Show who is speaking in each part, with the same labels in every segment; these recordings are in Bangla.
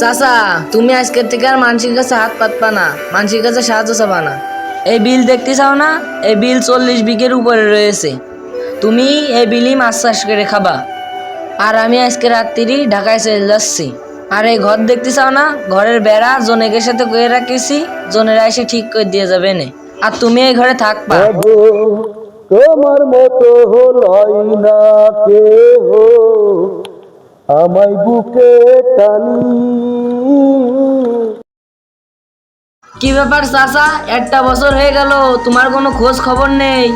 Speaker 1: চাচা, তুমি আজকের থেকে আর মানুষের কাছে হাত পাতবা না মানুষের কাছে সাহায্য চাবা না। এই বিল দেখতে চাও না? এই বিল চল্লিশ বিঘের উপরে রয়েছে। তুমি এই বিলই মাছ চাষ করে খাবা। আর আমি আজকে রাত্রি ঢাকায় চলে যাচ্ছি। আর এই ঘর দেখতে চাও না? ঘরের বেড়া জনেকের সাথে কয়ে রাখিছি, জনেরা এসে ঠিক করে দিয়ে যাবে নে। আর তুমি এই ঘরে থাকবা।
Speaker 2: তোমার মতো হলাই না কেহ। আমায় বুকে টানি।
Speaker 1: কি ব্যাপার চাচা? একটা বছর হয়ে গেল তোমার কোনো খোঁজ খবর নেই।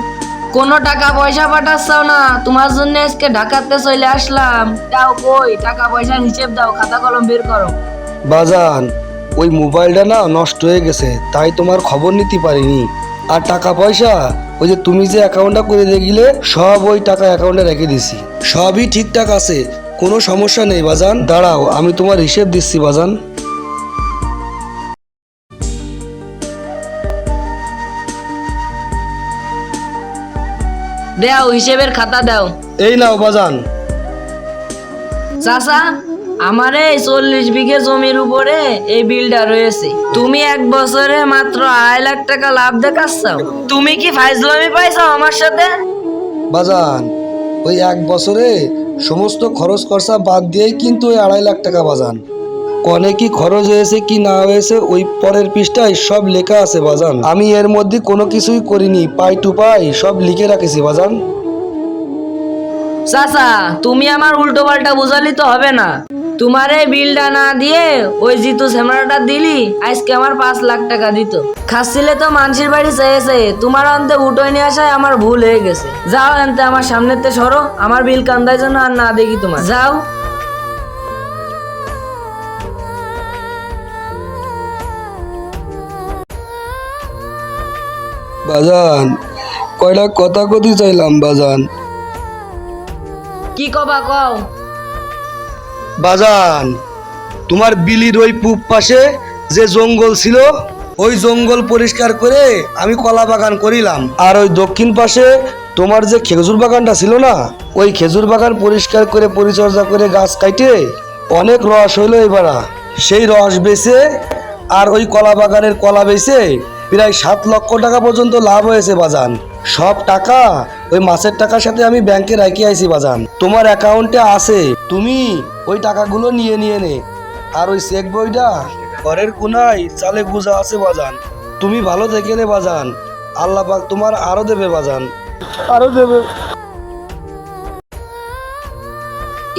Speaker 1: কোনো টাকা পয়সা পাঠাচ্ছাও না তোমার জন্য আজকে ঢাকাতে চলে আসলাম। দাও কই টাকা পয়সার হিসেব দাও খাতা কলম বের করো।
Speaker 2: বাজান ওই মোবাইলটা না নষ্ট হয়ে গেছে তাই তোমার খবর নিতে পারিনি। আর টাকা পয়সা ওই যে তুমি যে অ্যাকাউন্টটা করে দিয়ে গেলে সব ওই টাকা অ্যাকাউন্টে রেখে দিছি। সবই ঠিকঠাক আছে কোনো সমস্যা নেই বাজান। দাঁড়াও আমি তোমার হিসেব দিচ্ছি বাজান।
Speaker 1: দাও হিসেবের খাতা দাও।
Speaker 2: এই নাও বাজান।
Speaker 1: চাচা আমার এই চল্লিশ বিঘে জমির উপরে এই বিলটা রয়েছে। তুমি এক বছরে মাত্র আড়াই লাখ টাকা লাভ দেখাচ্ছাও তুমি কি ফাইজলামি পাইছো আমার সাথে?
Speaker 2: বাজান ওই এক বছরে সমস্ত খরচ খরচা বাদ দিয়েই কিন্তু ওই আড়াই লাখ টাকা বাজান। কনে কি খরচ হয়েছে কি না হয়েছে, ওই পরের পৃষ্ঠায় সব লেখা আছে বাজান। আমি এর মধ্যে কোনো কিছুই করিনি, পাই টু পাই সব লিখে রাখেছি বাজান।
Speaker 1: চাচা, তুমি আমার উল্টো পাল্টা বুঝালি তো হবে না। তোমার এই বিলটা না দিয়ে ওই জিতু ঝেমরাটা দিলি আজকে আমার পাঁচ লাখ টাকা দিত। খাচ্ছিলে তো মানুষের বাড়ি চেয়েছে তোমার অন্তে উঠোয় নিয়ে আসায় আমার ভুল হয়ে গেছে। যাও এনতে আমার সামনেতে সরো আমার বিল কান্দায় জন্য আর না দেখি তোমার। যাও।
Speaker 2: বাজান কয়টা কথা কথি চাইলাম বাজান।
Speaker 1: কি কবা কও?
Speaker 2: বাজান, তোমার বিলির ওই পূব পাশে যে জঙ্গল ছিল, ওই জঙ্গল পরিষ্কার করে আমি কলা বাগান করিলাম। আর ওই দক্ষিণ পাশে তোমার যে খেজুর বাগানটা ছিল না, ওই খেজুর বাগান পরিষ্কার করে, পরিচর্যা করে গাছ কাইটে অনেক রস হইল এবারা। সেই রস বেচে আর ওই কলা বাগানের কলা বেচে প্রায় সাত লক্ষ টাকা পর্যন্ত লাভ হয়েছে বাজান। সব টাকা ওই মাসের টাকার সাথে আমি ব্যাংকে রাখি আইছি বাজান। তোমার অ্যাকাউন্টে আছে। তুমি ওই টাকাগুলো নিয়ে নিয়ে নে। আর ওই চেক বইটা ঘরের কোনায় চালে গুজা আছে বাজান। তুমি ভালো দেখে নে বাজান। আল্লাহ পাক তোমার আরও দেবে বাজান। আরও দেবে।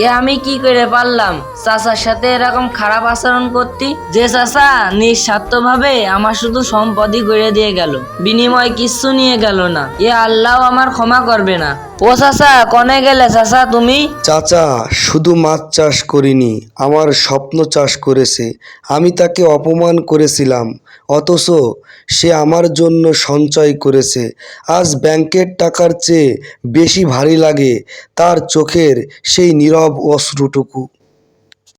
Speaker 1: এ আমি কি করে পারলাম? চাচার সাথে এরকম খারাপ আচরণ করতি? যে চাচা নিঃস্বার্থ ভাবে আমার শুধু সম্পদই করে দিয়ে গেল, বিনিময় কিচ্ছু নিয়ে গেল না। এ আল্লাহ আমার ক্ষমা করবে না। ও চাচা, কনে গেলে চাচা তুমি?
Speaker 2: চাচা, শুধু মাছ চাষ করিনি, আমার স্বপ্ন চাষ করেছে। আমি তাকে অপমান করেছিলাম, অথচ সে আমার জন্য সঞ্চয় করেছে। আজ ব্যাংকের টাকার চেয়ে বেশি ভারী লাগে, তার চোখের সেই নীরব অশ্রুটুকু।